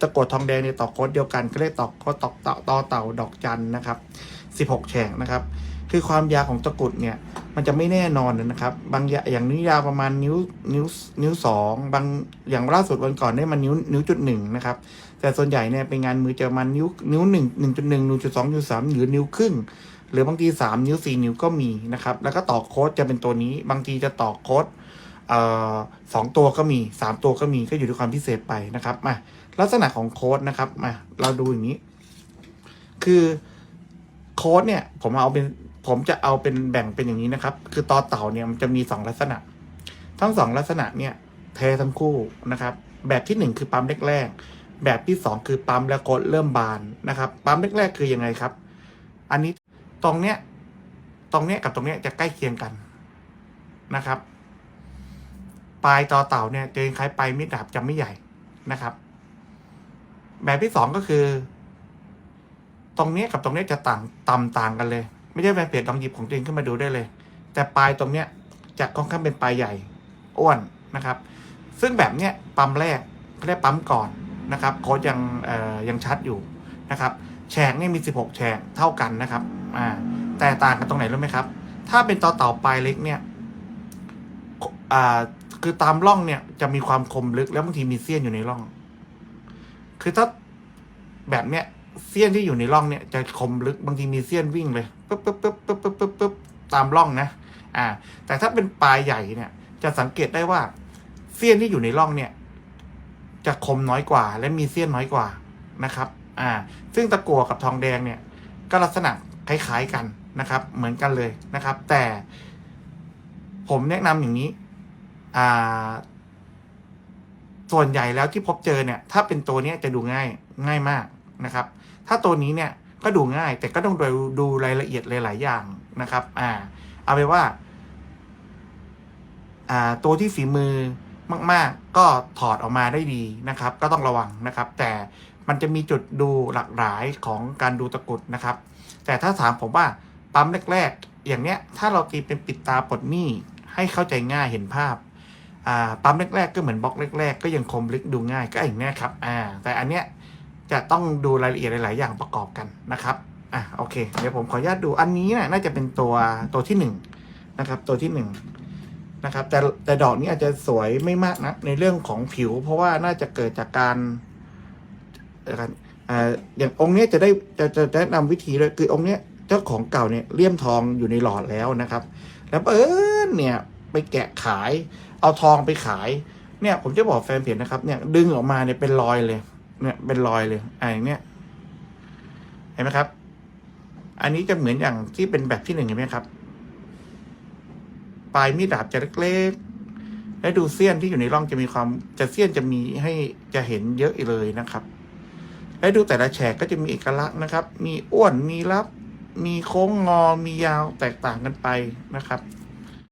ตะกรวดทองแดงเนี่ยต่อโคดเดียวกันก็เรียกต่อโคดต่อต่อต่อเต่าดอกจันนะครับสิบหกแฉกนะครับคือความยาวของตะกรุดเนี่ยมันจะไม่แน่นอนนะครับ บางอย่างนี้ยาวประมาณนิ้วนิ้วนิ้วสองบางอย่างล่าสุดวันก่อนได้มันนิ้วนิ้วจุดหนึ่งนะครับ แต่ส่วนใหญ่เนี่ยเป็นงานมือจะมาณนิ้วนิ้วหนึ่งหนึ่งจุดหนึ่งนิ้วจุดสองนิ้วสามหรือนิ้วครึ่ง หรือบางทีสามนิ้วสี่นิ้วก็มีนะครับ แล้วก็ต่อโค้ดจะเป็นตัวนี้ บางทีจะต่อโค้ด สองตัวก็มีสามตัวก็มีก็อยู่ที่ความพิเศษไปนะครับมาลักษณะของโค้ดนะครับมาเราดูอย่างนี้ คือโค้ดเนี่ย ผมเอาเป็นผมจะเอาเป็นแบ่งเป็นอย่างนี้นะครับ คือต่อเต่าเนี่ยมันจะมีสองลักษณะ ทั้งสองลักษณะเนี่ยแท้ทั้งคู่นะครับ แบบที่หนึ่งคือปั๊มแรกๆแบบที่สองคือปั๊มแล้วกดเริ่มบานนะครับปั๊มแรกๆคือยังไงครับ อันนี้ตรงเนี้ยตรงเนี้ยกับตรงเนี้ยจะใกล้เคียงกันนะครับ ปลายต่อเต่าเนี่ยจะคล้ายปลายมีดดาบจะไม่ใหญ่นะครับ แบบที่สองก็คือ ตรงเนี้ยกับตรงเนี้ยจะต่างต่ำต่างกันเลย ไม่ใช่แฟนเพจลองหยิบของตัวเองขึ้นมาดูได้เลย แต่ปลายตรงเนี้ยจะค่อนข้างเป็นปลายใหญ่อ้วนนะครับ ซึ่งแบบเนี้ยปั๊มแรกเขาเรียกปั๊มก่อนนะครับโค้ดยังเอ่อยังชัดอยู่นะครับแฉกนี่มี 16 แฉกเท่ากันนะครับอ่าแต่ต่างกันตรงไหนรู้ไหมครับ ถ้าเป็นต่อเต่าปลายเล็กเนี่ยอ่า คือตามร่องเนี่ยจะมีความคมลึกแล้วบางทีมีเสี้ยนอยู่ในร่อง คือถ้าแบบเนี้ยเสี้ยนที่อยู่ในร่องเนี่ยจะคมลึกบางทีมีเสี้ยนวิ่งเลยปึ๊บปึ๊บปึ๊บปึ๊บปึ๊บปึ๊บปึ๊บตามร่องนะ อ่า แต่ถ้าเป็นปลายใหญ่เนี่ย จะสังเกตได้ว่า เสี้ยนที่อยู่ในร่องเนี่ย จะคมน้อยกว่า และมีเสี้ยนน้อยกว่านะครับ อ่า ซึ่งตะกั่วกับทองแดงเนี่ย ก็ลักษณะคล้ายๆกันนะครับ เหมือนกันเลยนะครับ แต่ผมแนะนำอย่างนี้ ส่วนใหญ่แล้วที่พบเจอเนี่ย ถ้าเป็นตัวนี้จะดูง่ายง่ายมากนะครับ ถ้าตัวนี้เนี่ยก็ดูง่ายแต่ก็ต้องดูดูรายละเอียดหลาย ๆ อย่างนะครับ อ่า เอาไปว่า อ่า ตัวที่ฝีมือมาก ๆ ก็ถอดออกมาได้ดีนะครับ ก็ต้องระวังนะครับ แต่มันจะมีจุดดูหลากหลายของการดูตะกรุดนะครับ แต่ถ้าถามผมว่าปั๊มแรก ๆ อย่างเนี้ย ถ้าเราตีเป็นปิดตาปลดหนี้ให้เข้าใจง่ายเห็นภาพ ปั๊มแรกๆ ก็เหมือนบล็อกแรก ๆ ก็ยังคมลึกดูง่ายก็อย่างนี้ครับอ่าแต่อันเนี้ยจะต้องดูรายละเอียดหลาย ๆ อย่างประกอบกันนะครับอะโอเค เดี๋ยวผมขออนุญาตดูอันนี้นะน่าจะเป็นตัวตัวที่หนึ่งนะครับตัวที่หนึ่งนะครับแต่แต่ดอกนี้อาจจะสวยไม่มากนะในเรื่องของผิว เพราะว่าน่าจะเกิดจากการอย่างองค์นี้จะได้จะจะแนะนำวิธีเลยคือองค์นี้เจ้าของเก่าเนี่ยเลี่ยมทองอยู่ในหลอดแล้วนะครับ แล้วเออเนี่ย ไปแกะขาย เอาทองไปขาย เนี่ย ผมจะบอกแฟนเพจนะครับเนี่ยดึงออกมาเนี่ยเป็นรอยเลย เนี่ยเป็นรอยเลยอ่าอย่างเนี้ยเห็นไหมครับ อันนี้จะเหมือนอย่างที่เป็นแบบที่หนึ่งเห็นไหมครับ ปลายมีดดาบจะเล็กๆ และดูเสี้ยนที่อยู่ในร่องจะมีความจะเสี้ยนจะมีให้จะเห็นเยอะเลยนะครับ และดูแต่ละแฉกก็จะมีเอกลักษณ์นะครับ มีอ้วนมีรับ มีโค้งงอมียาวแตกต่างกันไปนะครับ